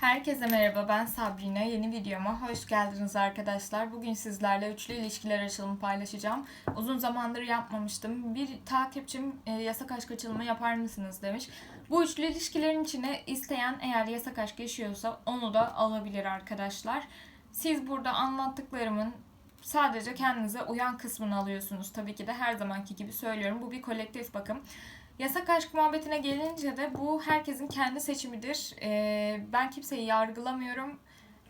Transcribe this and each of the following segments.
Herkese merhaba ben Sabrina. Yeni videoma hoş geldiniz arkadaşlar. Bugün sizlerle üçlü ilişkiler açılımı paylaşacağım. Uzun zamandır yapmamıştım. Bir takipçim e, yasak aşk açılımı yapar mısınız demiş. Bu üçlü ilişkilerin içine isteyen eğer yasak aşk yaşıyorsa onu da alabilir arkadaşlar. Siz burada anlattıklarımın sadece kendinize uyan kısmını alıyorsunuz. Tabii ki de her zamanki gibi söylüyorum. Bu bir kolektif bakım. Yasak aşk muhabbetine gelince de bu herkesin kendi seçimidir. Ee, ben kimseyi yargılamıyorum.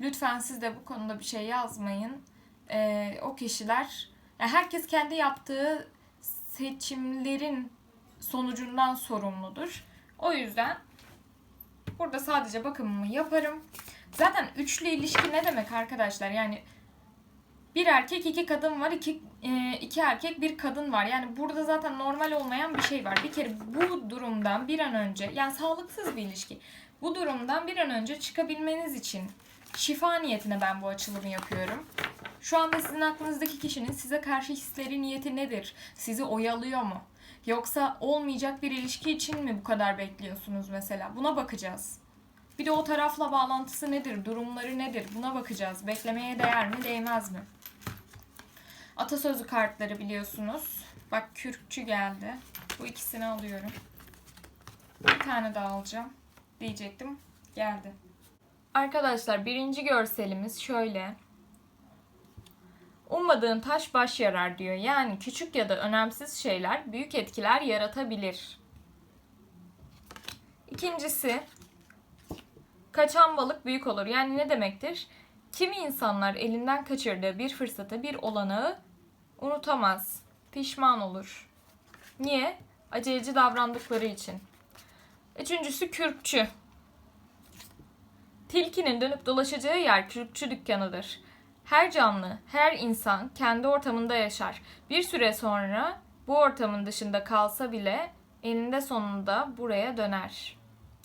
Lütfen siz de bu konuda bir şey yazmayın. Ee, o kişiler, yani herkes kendi yaptığı seçimlerin sonucundan sorumludur. O yüzden burada sadece bakımımı yaparım. Zaten üçlü ilişki ne demek arkadaşlar? Yani bir erkek iki kadın var iki e, iki erkek bir kadın var yani burada zaten normal olmayan bir şey var bir kere bu durumdan bir an önce yani sağlıksız bir ilişki bu durumdan bir an önce çıkabilmeniz için şifa niyetine ben bu açılımı yapıyorum. Şu anda sizin aklınızdaki kişinin size karşı hisleri niyeti nedir? Sizi oyalıyor mu? Yoksa olmayacak bir ilişki için mi bu kadar bekliyorsunuz mesela? Buna bakacağız. Bir de o tarafla bağlantısı nedir? Durumları nedir? Buna bakacağız. Beklemeye değer mi, değmez mi? Atasözü kartları biliyorsunuz. Bak kürkçü geldi. Bu ikisini alıyorum. Bir tane daha alacağım. Diyecektim. Geldi. Arkadaşlar birinci görselimiz şöyle. Ummadığın taş baş yarar diyor. Yani küçük ya da önemsiz şeyler büyük etkiler yaratabilir. İkincisi kaçan balık büyük olur. Yani ne demektir? Kimi insanlar elinden kaçırdığı bir fırsatı, bir olanağı unutamaz. Pişman olur. Niye? Aceleci davrandıkları için. Üçüncüsü kürkçü. Tilkinin dönüp dolaşacağı yer kürkçü dükkanıdır. Her canlı, her insan kendi ortamında yaşar. Bir süre sonra bu ortamın dışında kalsa bile eninde sonunda buraya döner.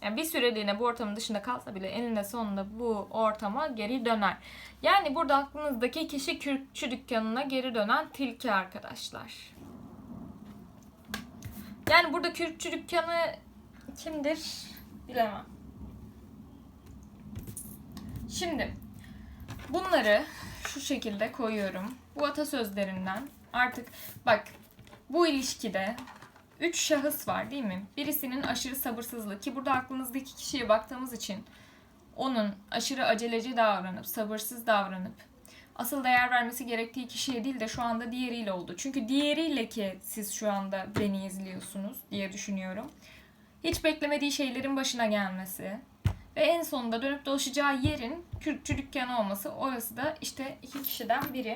Yani bir süreliğine bu ortamın dışında kalsa bile eninde sonunda bu ortama geri döner. Yani burada aklınızdaki kişi kürkçü dükkanına geri dönen tilki arkadaşlar. Yani burada kürkçü dükkanı kimdir bilemem. Şimdi bunları şu şekilde koyuyorum. Bu atasözlerinden artık bak bu ilişkide üç şahıs var değil mi? Birisinin aşırı sabırsızlığı ki burada aklınızdaki kişiye baktığımız için onun aşırı aceleci davranıp, sabırsız davranıp asıl değer vermesi gerektiği kişiye değil de şu anda diğeriyle oldu. Çünkü diğeriyle ki siz şu anda beni izliyorsunuz diye düşünüyorum. Hiç beklemediği şeylerin başına gelmesi ve en sonunda dönüp dolaşacağı yerin kürkçü dükkanı olması. Orası da işte iki kişiden biri.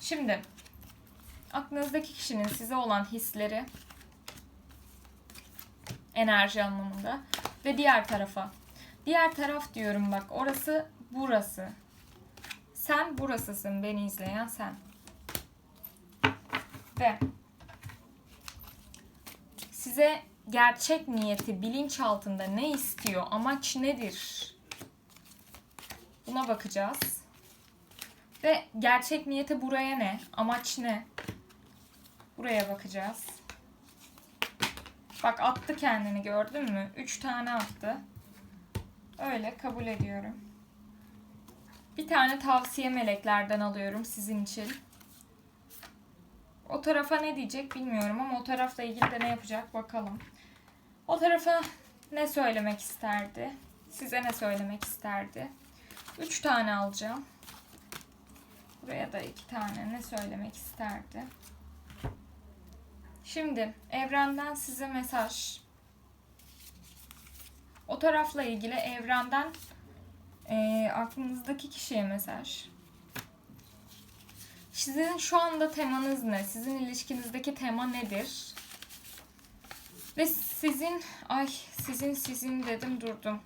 Şimdi aklınızdaki kişinin size olan hisleri enerji anlamında ve diğer tarafa. Diğer taraf diyorum bak orası burası. Sen burasısın beni izleyen sen. Ve size gerçek niyeti bilinç altında ne istiyor, amaç nedir? Buna bakacağız. Ve gerçek niyeti buraya ne? Amaç ne? Buraya bakacağız. Bak attı kendini gördün mü? Üç tane attı. Öyle kabul ediyorum. Bir tane tavsiye meleklerden alıyorum sizin için. O tarafa ne diyecek bilmiyorum ama o tarafla ilgili de ne yapacak bakalım. O tarafa ne söylemek isterdi? Size ne söylemek isterdi? Üç tane alacağım. Buraya da iki tane ne söylemek isterdi? Şimdi evrenden size mesaj. O tarafla ilgili evrenden e, aklınızdaki kişiye mesaj. Sizin şu anda temanız ne? Sizin ilişkinizdeki tema nedir? Ve sizin ay sizin sizin dedim durdum.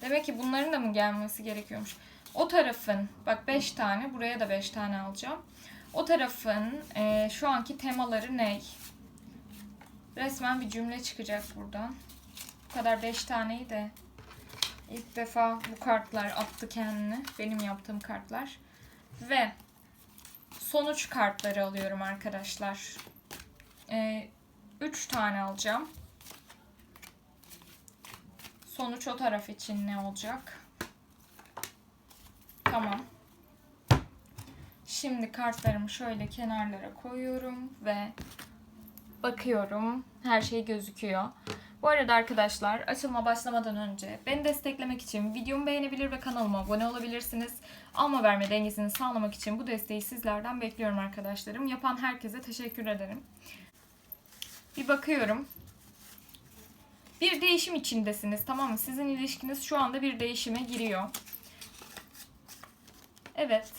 Demek ki bunların da mı gelmesi gerekiyormuş? O tarafın bak 5 tane buraya da 5 tane alacağım. O tarafın e, şu anki temaları ne? Resmen bir cümle çıkacak buradan. Bu kadar 5 taneyi de ilk defa bu kartlar attı kendini. Benim yaptığım kartlar. Ve sonuç kartları alıyorum arkadaşlar. 3 tane alacağım. Sonuç o taraf için ne olacak? Tamam. Şimdi kartlarımı şöyle kenarlara koyuyorum ve bakıyorum. Her şey gözüküyor. Bu arada arkadaşlar açılma başlamadan önce beni desteklemek için videomu beğenebilir ve kanalıma abone olabilirsiniz. Alma verme dengesini sağlamak için bu desteği sizlerden bekliyorum arkadaşlarım. Yapan herkese teşekkür ederim. Bir bakıyorum. Bir değişim içindesiniz tamam mı? Sizin ilişkiniz şu anda bir değişime giriyor. Evet.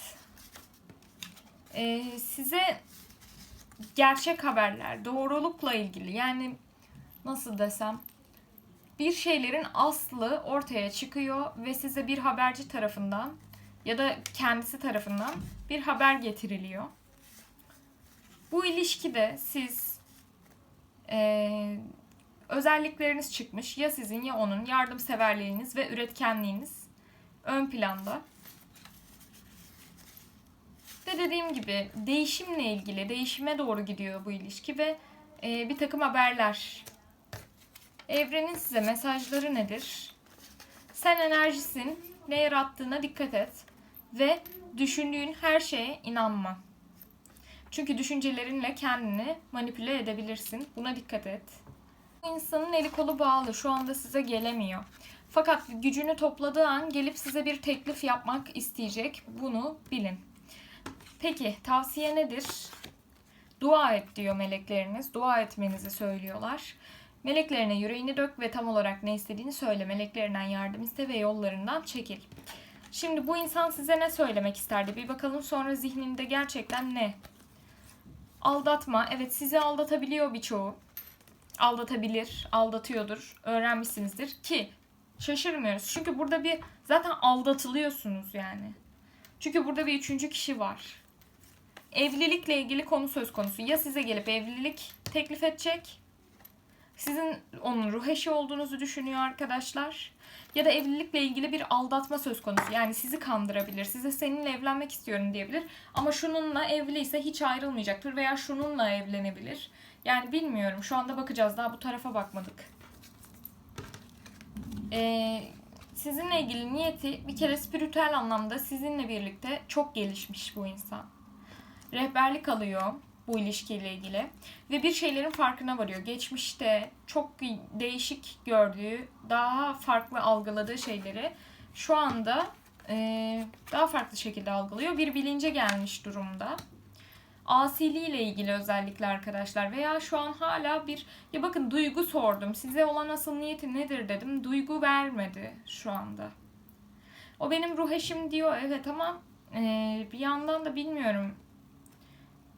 Ee, size gerçek haberler, doğrulukla ilgili yani nasıl desem bir şeylerin aslı ortaya çıkıyor ve size bir haberci tarafından ya da kendisi tarafından bir haber getiriliyor. Bu ilişkide siz eee, özellikleriniz çıkmış ya sizin ya onun yardımseverliğiniz ve üretkenliğiniz ön planda. Ve dediğim gibi değişimle ilgili, değişime doğru gidiyor bu ilişki ve e, bir takım haberler. Evrenin size mesajları nedir? Sen enerjisin, ne yarattığına dikkat et ve düşündüğün her şeye inanma. Çünkü düşüncelerinle kendini manipüle edebilirsin. Buna dikkat et. Bu insanın eli kolu bağlı. Şu anda size gelemiyor. Fakat gücünü topladığı an gelip size bir teklif yapmak isteyecek. Bunu bilin. Peki tavsiye nedir? Dua et diyor melekleriniz. Dua etmenizi söylüyorlar. Meleklerine yüreğini dök ve tam olarak ne istediğini söyle. Meleklerinden yardım iste ve yollarından çekil. Şimdi bu insan size ne söylemek isterdi? Bir bakalım sonra zihninde gerçekten ne? Aldatma. Evet sizi aldatabiliyor birçoğu. Aldatabilir, aldatıyordur. Öğrenmişsinizdir ki şaşırmıyoruz. Çünkü burada bir zaten aldatılıyorsunuz yani. Çünkü burada bir üçüncü kişi var. Evlilikle ilgili konu söz konusu. Ya size gelip evlilik teklif edecek. Sizin onun ruh eşi olduğunuzu düşünüyor arkadaşlar. Ya da evlilikle ilgili bir aldatma söz konusu. Yani sizi kandırabilir. Size seninle evlenmek istiyorum diyebilir. Ama şununla evliyse hiç ayrılmayacaktır. Veya şununla evlenebilir. Yani bilmiyorum. Şu anda bakacağız. Daha bu tarafa bakmadık. Ee, sizinle ilgili niyeti bir kere spiritüel anlamda sizinle birlikte çok gelişmiş bu insan. Rehberlik alıyor bu ilişkiyle ilgili ve bir şeylerin farkına varıyor. Geçmişte çok değişik gördüğü, daha farklı algıladığı şeyleri şu anda e, daha farklı şekilde algılıyor. Bir bilince gelmiş durumda. Asiliyle ilgili özellikle arkadaşlar veya şu an hala bir ya bakın duygu sordum. Size olan asıl niyeti nedir dedim. Duygu vermedi şu anda. O benim ruh eşim diyor evet ama e, bir yandan da bilmiyorum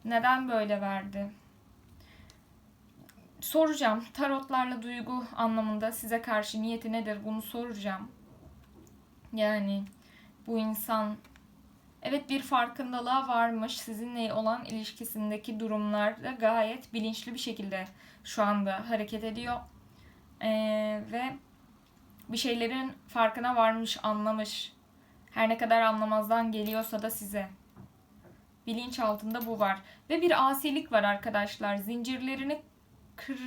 neden böyle verdi. Soracağım. Tarotlarla duygu anlamında size karşı niyeti nedir bunu soracağım. Yani bu insan Evet bir farkındalığa varmış. Sizinle olan ilişkisindeki durumlarda gayet bilinçli bir şekilde şu anda hareket ediyor. Ee, ve bir şeylerin farkına varmış, anlamış. Her ne kadar anlamazdan geliyorsa da size. Bilinç altında bu var. Ve bir asilik var arkadaşlar. Zincirlerini kır,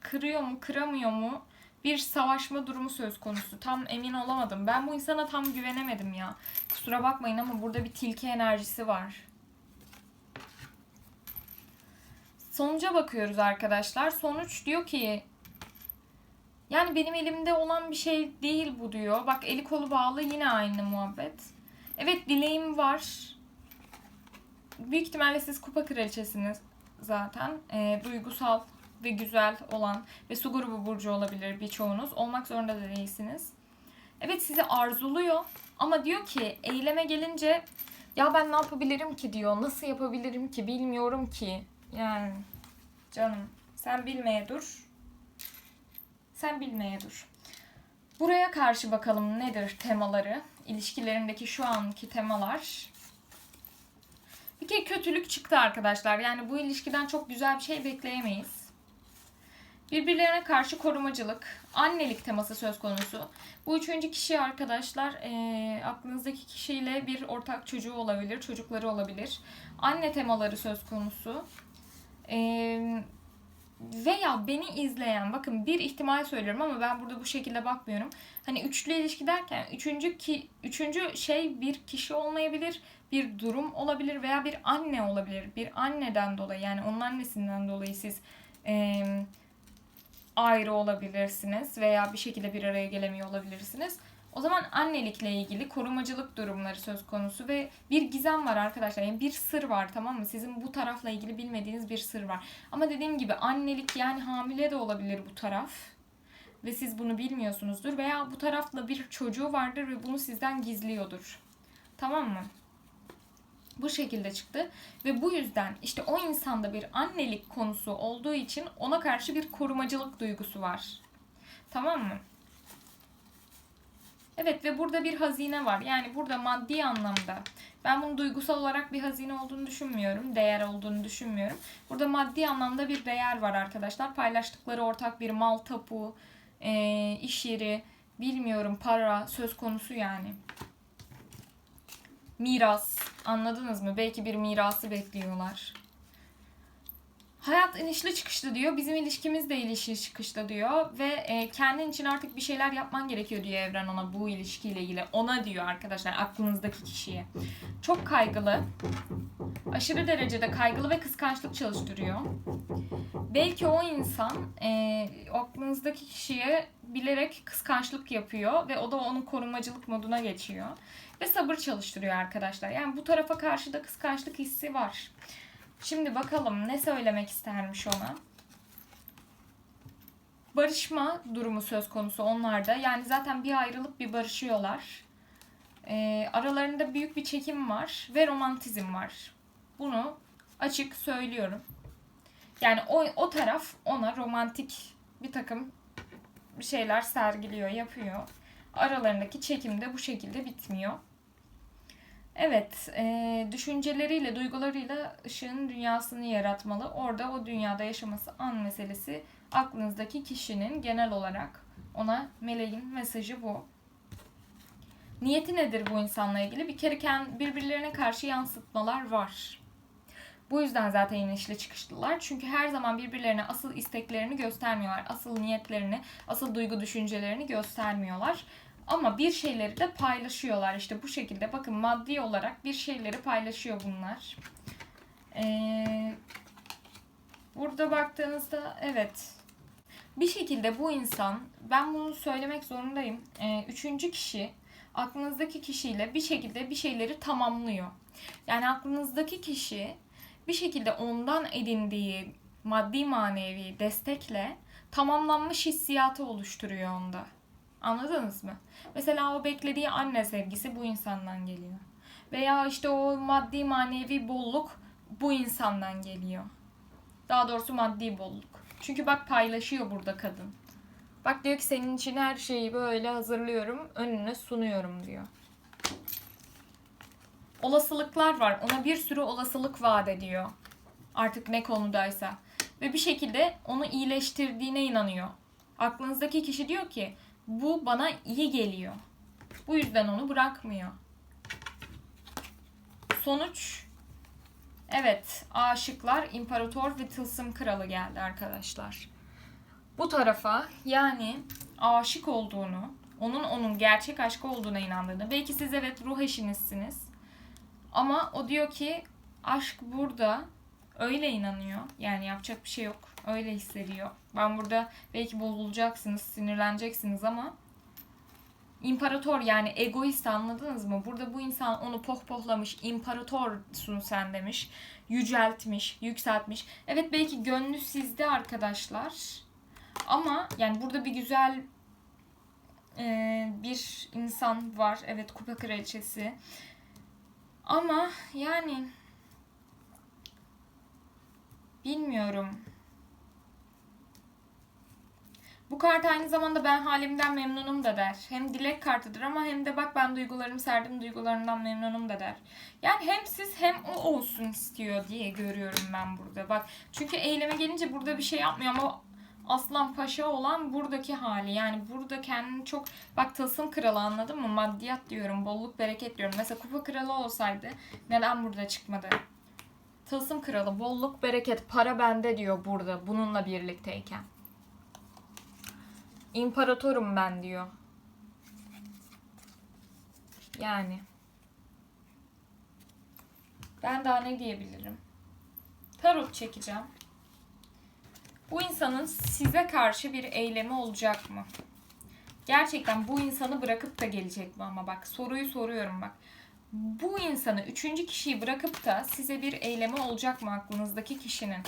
kırıyor mu, kıramıyor mu? bir savaşma durumu söz konusu. Tam emin olamadım. Ben bu insana tam güvenemedim ya. Kusura bakmayın ama burada bir tilki enerjisi var. Sonuca bakıyoruz arkadaşlar. Sonuç diyor ki yani benim elimde olan bir şey değil bu diyor. Bak eli kolu bağlı yine aynı muhabbet. Evet dileğim var. Büyük ihtimalle siz kupa kraliçesiniz zaten. E, duygusal ve güzel olan ve su grubu burcu olabilir birçoğunuz. Olmak zorunda da değilsiniz. Evet sizi arzuluyor ama diyor ki eyleme gelince ya ben ne yapabilirim ki diyor. Nasıl yapabilirim ki bilmiyorum ki. Yani canım sen bilmeye dur. Sen bilmeye dur. Buraya karşı bakalım nedir temaları? İlişkilerindeki şu anki temalar. Bir kere kötülük çıktı arkadaşlar. Yani bu ilişkiden çok güzel bir şey bekleyemeyiz. Birbirlerine karşı korumacılık, annelik teması söz konusu. Bu üçüncü kişi arkadaşlar e, aklınızdaki kişiyle bir ortak çocuğu olabilir, çocukları olabilir. Anne temaları söz konusu. E, veya beni izleyen bakın bir ihtimal söylüyorum ama ben burada bu şekilde bakmıyorum. Hani üçlü ilişki derken üçüncü ki üçüncü şey bir kişi olmayabilir, bir durum olabilir veya bir anne olabilir. Bir anneden dolayı yani onun annesinden dolayı siz e, ayrı olabilirsiniz veya bir şekilde bir araya gelemiyor olabilirsiniz. O zaman annelikle ilgili korumacılık durumları söz konusu ve bir gizem var arkadaşlar. Yani bir sır var tamam mı? Sizin bu tarafla ilgili bilmediğiniz bir sır var. Ama dediğim gibi annelik yani hamile de olabilir bu taraf. Ve siz bunu bilmiyorsunuzdur. Veya bu tarafla bir çocuğu vardır ve bunu sizden gizliyordur. Tamam mı? Bu şekilde çıktı. Ve bu yüzden işte o insanda bir annelik konusu olduğu için ona karşı bir korumacılık duygusu var. Tamam mı? Evet ve burada bir hazine var. Yani burada maddi anlamda. Ben bunu duygusal olarak bir hazine olduğunu düşünmüyorum. Değer olduğunu düşünmüyorum. Burada maddi anlamda bir değer var arkadaşlar. Paylaştıkları ortak bir mal tapu, iş yeri, bilmiyorum para söz konusu yani. Miras. Anladınız mı? Belki bir mirası bekliyorlar. Hayat inişli çıkışlı diyor. Bizim ilişkimiz de inişli çıkışlı diyor. Ve e, kendin için artık bir şeyler yapman gerekiyor diyor Evren ona bu ilişkiyle ilgili. Ona diyor arkadaşlar aklınızdaki kişiye. Çok kaygılı. Aşırı derecede kaygılı ve kıskançlık çalıştırıyor. Belki o insan e, aklınızdaki kişiye bilerek kıskançlık yapıyor ve o da onun korumacılık moduna geçiyor. Ve sabır çalıştırıyor arkadaşlar. Yani bu tarafa karşı da kıskançlık hissi var. Şimdi bakalım ne söylemek istermiş ona. Barışma durumu söz konusu onlarda. Yani zaten bir ayrılıp bir barışıyorlar. Ee, aralarında büyük bir çekim var ve romantizm var. Bunu açık söylüyorum. Yani o, o taraf ona romantik bir takım şeyler sergiliyor, yapıyor. Aralarındaki çekim de bu şekilde bitmiyor. Evet, e, düşünceleriyle, duygularıyla ışığın dünyasını yaratmalı. Orada o dünyada yaşaması an meselesi aklınızdaki kişinin genel olarak ona meleğin mesajı bu. Niyeti nedir bu insanla ilgili? Bir kere birbirlerine karşı yansıtmalar var. Bu yüzden zaten inişli çıkışlılar. Çünkü her zaman birbirlerine asıl isteklerini göstermiyorlar. Asıl niyetlerini, asıl duygu düşüncelerini göstermiyorlar. Ama bir şeyleri de paylaşıyorlar işte bu şekilde. Bakın maddi olarak bir şeyleri paylaşıyor bunlar. Ee, burada baktığınızda evet bir şekilde bu insan ben bunu söylemek zorundayım. Ee, üçüncü kişi aklınızdaki kişiyle bir şekilde bir şeyleri tamamlıyor. Yani aklınızdaki kişi bir şekilde ondan edindiği maddi manevi destekle tamamlanmış hissiyatı oluşturuyor onda. Anladınız mı? Mesela o beklediği anne sevgisi bu insandan geliyor. Veya işte o maddi manevi bolluk bu insandan geliyor. Daha doğrusu maddi bolluk. Çünkü bak paylaşıyor burada kadın. Bak diyor ki senin için her şeyi böyle hazırlıyorum, önüne sunuyorum diyor. Olasılıklar var. Ona bir sürü olasılık vaat ediyor. Artık ne konudaysa. Ve bir şekilde onu iyileştirdiğine inanıyor. Aklınızdaki kişi diyor ki bu bana iyi geliyor. Bu yüzden onu bırakmıyor. Sonuç evet aşıklar imparator ve tılsım kralı geldi arkadaşlar. Bu tarafa yani aşık olduğunu, onun onun gerçek aşkı olduğuna inandığını. Belki siz evet ruh eşinizsiniz. Ama o diyor ki aşk burada öyle inanıyor. Yani yapacak bir şey yok. Öyle hissediyor. Ben burada belki bozulacaksınız, sinirleneceksiniz ama imparator yani egoist anladınız mı? Burada bu insan onu pohpohlamış, imparatorsun sen demiş, yüceltmiş, yükseltmiş. Evet belki gönlü sizde arkadaşlar. Ama yani burada bir güzel e, bir insan var. Evet kupa kraliçesi. Ama yani bilmiyorum. Bu kart aynı zamanda ben halimden memnunum da der. Hem dilek kartıdır ama hem de bak ben duygularımı serdim duygularımdan memnunum da der. Yani hem siz hem o olsun istiyor diye görüyorum ben burada. Bak çünkü eyleme gelince burada bir şey yapmıyor ama Aslan Paşa olan buradaki hali. Yani burada kendini çok bak tılsım kralı anladın mı? Maddiyat diyorum, bolluk bereket diyorum. Mesela kupa kralı olsaydı neden burada çıkmadı? Tılsım kralı bolluk bereket para bende diyor burada bununla birlikteyken. İmparatorum ben diyor. Yani. Ben daha ne diyebilirim? Tarot çekeceğim. Bu insanın size karşı bir eylemi olacak mı? Gerçekten bu insanı bırakıp da gelecek mi ama bak soruyu soruyorum bak. Bu insanı üçüncü kişiyi bırakıp da size bir eylemi olacak mı aklınızdaki kişinin?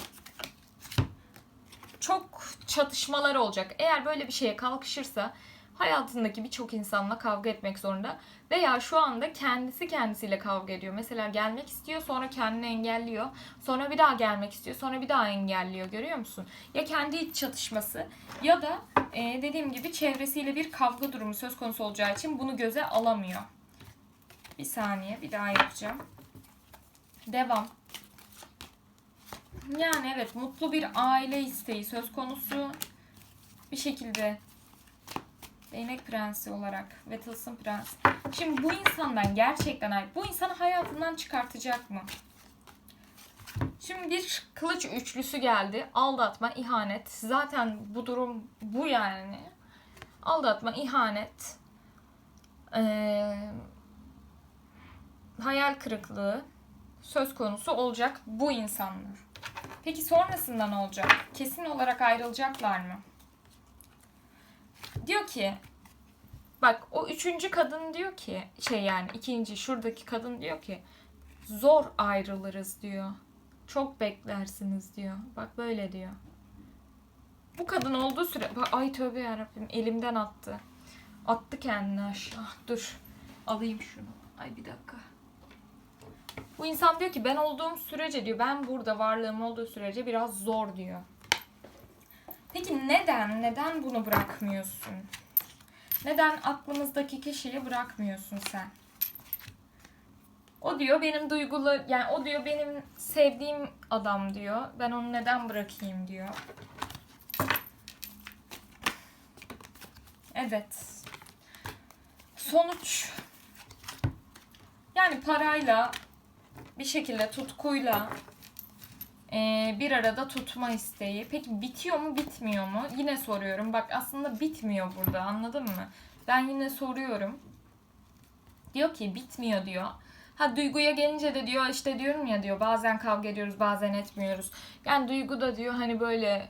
Çok çatışmalar olacak. Eğer böyle bir şeye kalkışırsa hayatındaki birçok insanla kavga etmek zorunda. Veya şu anda kendisi kendisiyle kavga ediyor. Mesela gelmek istiyor sonra kendini engelliyor. Sonra bir daha gelmek istiyor sonra bir daha engelliyor. Görüyor musun? Ya kendi iç çatışması ya da dediğim gibi çevresiyle bir kavga durumu söz konusu olacağı için bunu göze alamıyor. Bir saniye bir daha yapacağım. Devam. Yani evet mutlu bir aile isteği söz konusu. Bir şekilde Değnek prensi olarak ve tılsım prensi. Şimdi bu insandan gerçekten bu insanı hayatından çıkartacak mı? Şimdi bir kılıç üçlüsü geldi. Aldatma, ihanet. Zaten bu durum bu yani. Aldatma, ihanet. Ee, hayal kırıklığı söz konusu olacak bu insanlar. Peki sonrasında ne olacak? Kesin olarak ayrılacaklar mı? Diyor ki bak o üçüncü kadın diyor ki şey yani ikinci şuradaki kadın diyor ki zor ayrılırız diyor. Çok beklersiniz diyor. Bak böyle diyor. Bu kadın olduğu süre ay tövbe yarabbim elimden attı. Attı kendini aşağı. Dur. Alayım şunu. Ay bir dakika. Bu insan diyor ki ben olduğum sürece diyor ben burada varlığım olduğu sürece biraz zor diyor. Peki neden? Neden bunu bırakmıyorsun? Neden aklımızdaki kişiyi bırakmıyorsun sen? O diyor benim duygulu yani o diyor benim sevdiğim adam diyor. Ben onu neden bırakayım diyor. Evet. Sonuç yani parayla bir şekilde tutkuyla e, bir arada tutma isteği. Peki bitiyor mu bitmiyor mu? Yine soruyorum. Bak aslında bitmiyor burada anladın mı? Ben yine soruyorum. Diyor ki bitmiyor diyor. Ha duyguya gelince de diyor işte diyorum ya diyor bazen kavga ediyoruz bazen etmiyoruz. Yani duygu da diyor hani böyle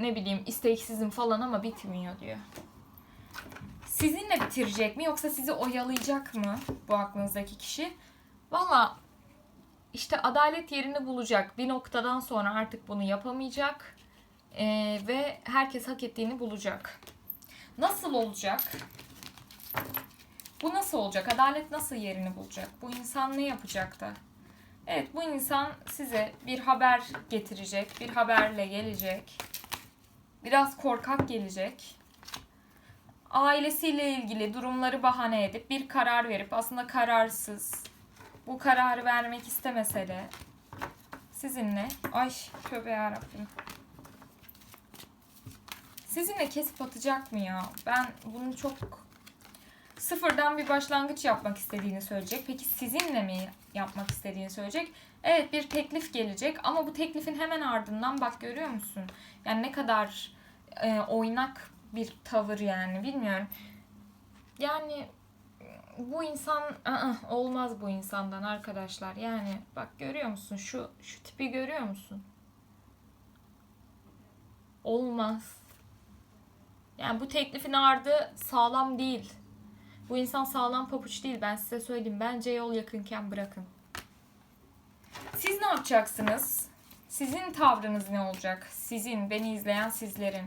ne bileyim isteksizim falan ama bitmiyor diyor. Sizinle bitirecek mi yoksa sizi oyalayacak mı bu aklınızdaki kişi? Valla işte adalet yerini bulacak. Bir noktadan sonra artık bunu yapamayacak. Ee, ve herkes hak ettiğini bulacak. Nasıl olacak? Bu nasıl olacak? Adalet nasıl yerini bulacak? Bu insan ne yapacak da? Evet bu insan size bir haber getirecek. Bir haberle gelecek. Biraz korkak gelecek. Ailesiyle ilgili durumları bahane edip bir karar verip aslında kararsız, bu kararı vermek istemese de sizinle ay tövbe yarabbim sizinle kesip atacak mı ya? Ben bunu çok sıfırdan bir başlangıç yapmak istediğini söyleyecek. Peki sizinle mi yapmak istediğini söyleyecek? Evet bir teklif gelecek ama bu teklifin hemen ardından bak görüyor musun? Yani ne kadar e, oynak bir tavır yani bilmiyorum. Yani bu insan ı-ı, olmaz bu insandan arkadaşlar. Yani bak görüyor musun şu şu tipi görüyor musun? Olmaz. Yani bu teklifin ardı sağlam değil. Bu insan sağlam papuç değil ben size söyleyeyim. Bence yol yakınken bırakın. Siz ne yapacaksınız? Sizin tavrınız ne olacak? Sizin, beni izleyen sizlerin.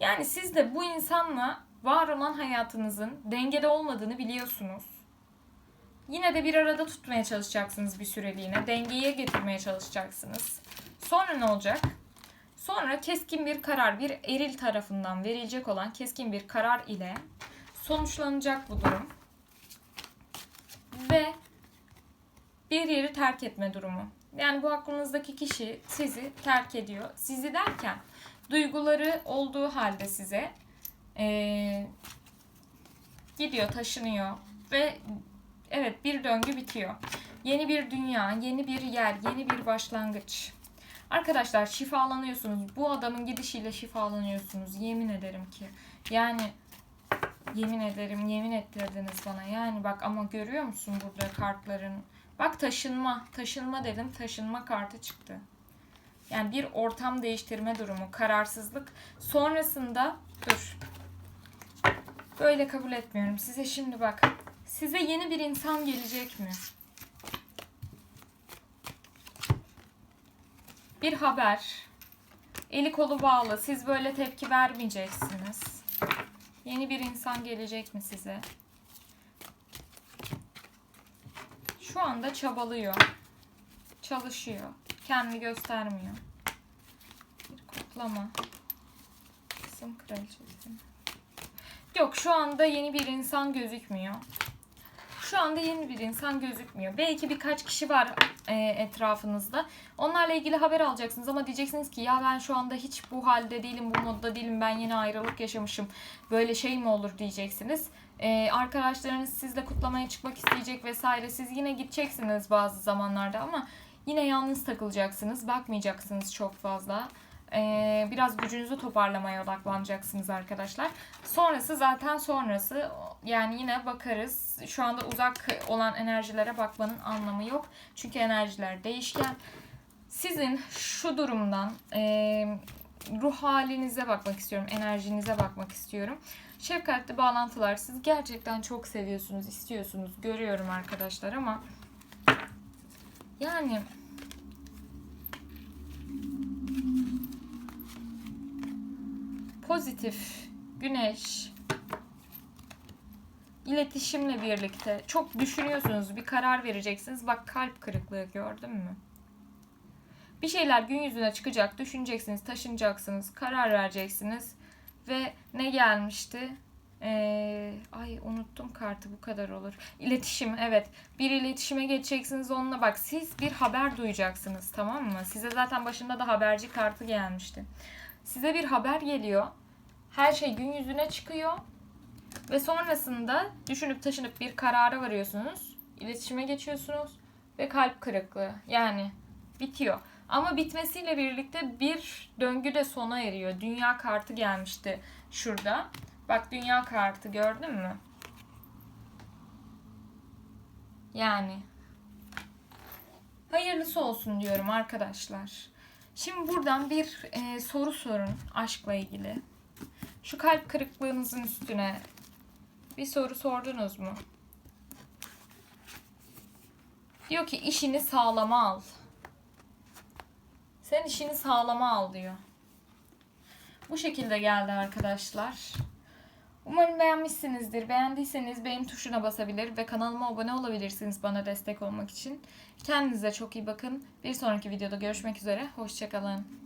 Yani siz de bu insanla var olan hayatınızın dengede olmadığını biliyorsunuz. Yine de bir arada tutmaya çalışacaksınız bir süreliğine. Dengeye getirmeye çalışacaksınız. Sonra ne olacak? Sonra keskin bir karar, bir eril tarafından verilecek olan keskin bir karar ile sonuçlanacak bu durum. Ve bir yeri terk etme durumu. Yani bu aklınızdaki kişi sizi terk ediyor. Sizi derken duyguları olduğu halde size ee, gidiyor, taşınıyor ve evet bir döngü bitiyor. Yeni bir dünya, yeni bir yer, yeni bir başlangıç. Arkadaşlar şifalanıyorsunuz. Bu adamın gidişiyle şifalanıyorsunuz. Yemin ederim ki. Yani yemin ederim, yemin ettirdiniz bana. Yani bak ama görüyor musun burada kartların? Bak taşınma, taşınma dedim. Taşınma kartı çıktı. Yani bir ortam değiştirme durumu, kararsızlık. Sonrasında dur. Böyle kabul etmiyorum. Size şimdi bak. Size yeni bir insan gelecek mi? Bir haber. Eli kolu bağlı. Siz böyle tepki vermeyeceksiniz. Yeni bir insan gelecek mi size? Şu anda çabalıyor. Çalışıyor. Kendini göstermiyor. Bir kutlama. Kısım kraliçesi. Yok şu anda yeni bir insan gözükmüyor. Şu anda yeni bir insan gözükmüyor. Belki birkaç kişi var e, etrafınızda. Onlarla ilgili haber alacaksınız ama diyeceksiniz ki ya ben şu anda hiç bu halde değilim, bu modda değilim. Ben yeni ayrılık yaşamışım. Böyle şey mi olur diyeceksiniz. E, arkadaşlarınız sizle kutlamaya çıkmak isteyecek vesaire. Siz yine gideceksiniz bazı zamanlarda ama yine yalnız takılacaksınız. Bakmayacaksınız çok fazla. Ee, biraz gücünüzü toparlamaya odaklanacaksınız arkadaşlar. Sonrası zaten sonrası. Yani yine bakarız. Şu anda uzak olan enerjilere bakmanın anlamı yok. Çünkü enerjiler değişken. Sizin şu durumdan e, ruh halinize bakmak istiyorum. Enerjinize bakmak istiyorum. Şefkatli bağlantılar siz gerçekten çok seviyorsunuz, istiyorsunuz. Görüyorum arkadaşlar ama yani pozitif, güneş, iletişimle birlikte çok düşünüyorsunuz, bir karar vereceksiniz. Bak kalp kırıklığı gördün mü? Bir şeyler gün yüzüne çıkacak, düşüneceksiniz, taşınacaksınız, karar vereceksiniz. Ve ne gelmişti? Ee, ay unuttum kartı bu kadar olur. İletişim evet. Bir iletişime geçeceksiniz onunla bak siz bir haber duyacaksınız tamam mı? Size zaten başında da haberci kartı gelmişti. Size bir haber geliyor. Her şey gün yüzüne çıkıyor. Ve sonrasında düşünüp taşınıp bir karara varıyorsunuz. İletişime geçiyorsunuz. Ve kalp kırıklığı. Yani bitiyor. Ama bitmesiyle birlikte bir döngü de sona eriyor. Dünya kartı gelmişti şurada. Bak dünya kartı gördün mü? Yani hayırlısı olsun diyorum arkadaşlar. Şimdi buradan bir e, soru sorun aşkla ilgili. Şu kalp kırıklığınızın üstüne bir soru sordunuz mu? Diyor ki işini sağlama al. Sen işini sağlama al diyor. Bu şekilde geldi arkadaşlar. Umarım beğenmişsinizdir. Beğendiyseniz beğen tuşuna basabilir ve kanalıma abone olabilirsiniz bana destek olmak için. Kendinize çok iyi bakın. Bir sonraki videoda görüşmek üzere. Hoşçakalın.